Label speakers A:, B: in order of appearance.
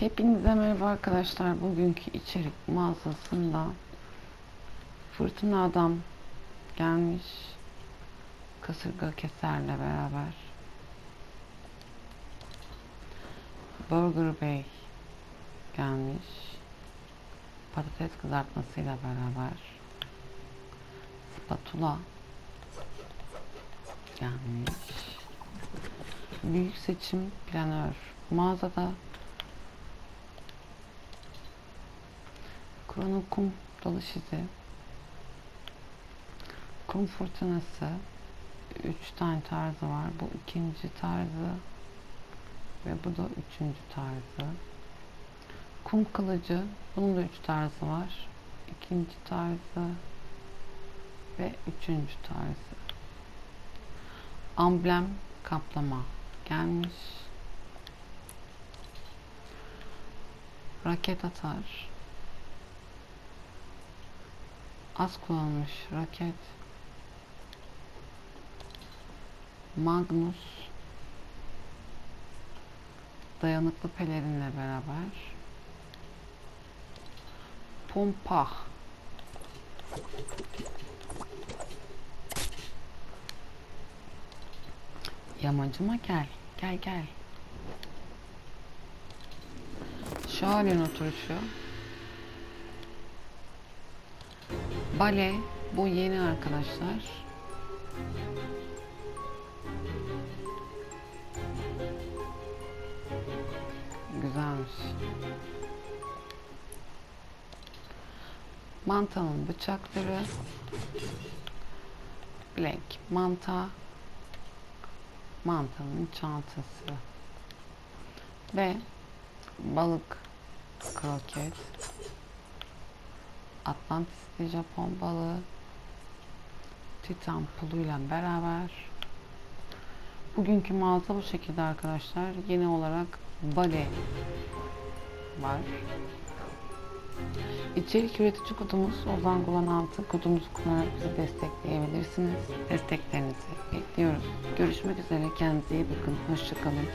A: Hepinize merhaba arkadaşlar. Bugünkü içerik mağazasında Fırtına Adam gelmiş. Kasırga keserle beraber. Burger Bey gelmiş. Patates kızartmasıyla beraber. Spatula gelmiş. Büyük seçim planör. Mağazada Krono kum dalış izi. Kum fırtınası. Üç tane tarzı var. Bu ikinci tarzı. Ve bu da üçüncü tarzı. Kum kılıcı. Bunun da üç tarzı var. İkinci tarzı. Ve üçüncü tarzı. Amblem kaplama gelmiş. Raket atar. Az kullanılmış raket. Magnus dayanıklı pelerinle beraber Pompah Yamacıma gel. Gel gel. Şövalyen oturuşu. Bale bu yeni arkadaşlar. Güzelmiş. Mantanın bıçakları. Black manta. Mantanın çantası. Ve balık kroket. Atlantis'te Japon balığı Titan puluyla beraber bugünkü mağaza bu şekilde arkadaşlar. Yeni olarak Bale var. İçerik üretici kodumuz Ozan Gulan 6 kodumuzu kullanarak bizi destekleyebilirsiniz. Desteklerinizi bekliyoruz. Görüşmek üzere. Kendinize iyi bakın. Hoşçakalın.